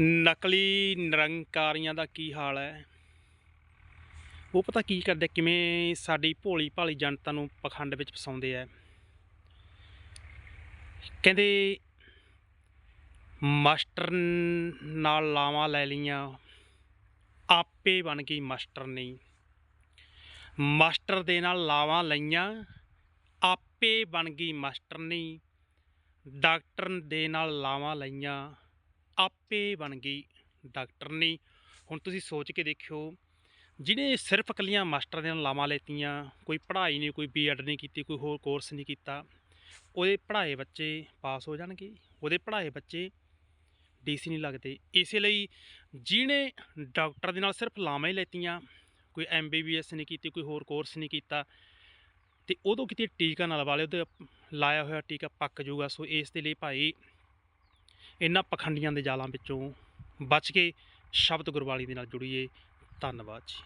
ਨਕਲੀ ਨਿਰੰਕਾਰੀਆਂ ਦਾ ਕੀ ਹਾਲ ਹੈ? ਉਹ ਪਤਾ ਕੀ ਕਰਦੇ, ਕਿਵੇਂ ਸਾਡੀ ਭੋਲੀ ਭਾਲੀ ਜਨਤਾ ਨੂੰ ਪਖੰਡ ਵਿੱਚ ਫਸਾਉਂਦੇ ਆ। ਕਹਿੰਦੇ, ਮਾਸਟਰ ਨਾਲ ਲਾਵਾਂ ਲੈ ਲਈਆਂ, ਆਪੇ ਬਣ ਗਈ ਮਾਸਟਰ ਨਹੀਂ। ਮਾਸਟਰ ਦੇ ਨਾਲ ਲਾਵਾਂ ਲਈਆਂ, ਆਪੇ ਬਣ ਗਈ ਮਾਸਟਰ ਨਹੀਂ। ਡਾਕਟਰ ਦੇ ਨਾਲ ਲਾਵਾਂ ਲਈਆਂ ਆਪੇ ਬਣ ਗਈ। ਡਾਕਟਰ ਨਹੀਂ ਹੁਣ ਤੁਸੀਂ ਸੋਚ ਕੇ ਦੇਖਿਓ, ਜਿਹਨੇ ਸਿਰਫ ਇਕੱਲੀਆਂ ਮਾਸਟਰ ਦੇ ਨਾਲ ਲਾਵਾਂ ਲੈਤੀਆਂ, ਕੋਈ ਪੜ੍ਹਾਈ ਨਹੀਂ, ਕੋਈ ਬੀਐਡ ਨਹੀਂ ਕੀਤੀ, ਕੋਈ ਹੋਰ ਕੋਰਸ ਨਹੀਂ ਕੀਤਾ, ਉਹਦੇ ਪੜ੍ਹਾਏ ਬੱਚੇ ਪਾਸ ਹੋ ਜਾਣਗੇ, ਉਹਦੇ ਪੜ੍ਹਾਏ ਬੱਚੇ ਡੀਸੀ ਨਹੀਂ ਲੱਗਦੇ। ਇਸੇ ਲਈ ਜਿਹਨੇ ਡਾਕਟਰ ਦੇ ਨਾਲ ਸਿਰਫ ਲਾਵਾਂ ਹੀ ਲੈਤੀਆਂ, ਕੋਈ ਐਮਬੀਬੀਐਸ ਨਹੀਂ ਕੀਤੀ, ਕੋਈ ਹੋਰ ਕੋਰਸ ਨਹੀਂ ਕੀਤਾ, ਤੇ ਉਦੋਂ ਕਿਤੇ ਟੀਕਾ ਨਾਲ ਵਾਲੇ ਉਹਦੇ ਲਾਇਆ ਹੋਇਆ ਟੀਕਾ ਪੱਕ ਜਾਊਗਾ। ਸੋ ਇਸ ਦੇ ਲਈ ਭਾਈ ਇਹਨਾਂ ਪਖੰਡੀਆਂ ਦੇ ਜਾਲਾਂ ਵਿੱਚੋਂ ਬਚ ਕੇ ਸ਼ਬਦ ਗੁਰਬਾਣੀ ਦੇ ਨਾਲ ਜੁੜੀਏ। ਧੰਨਵਾਦ ਜੀ।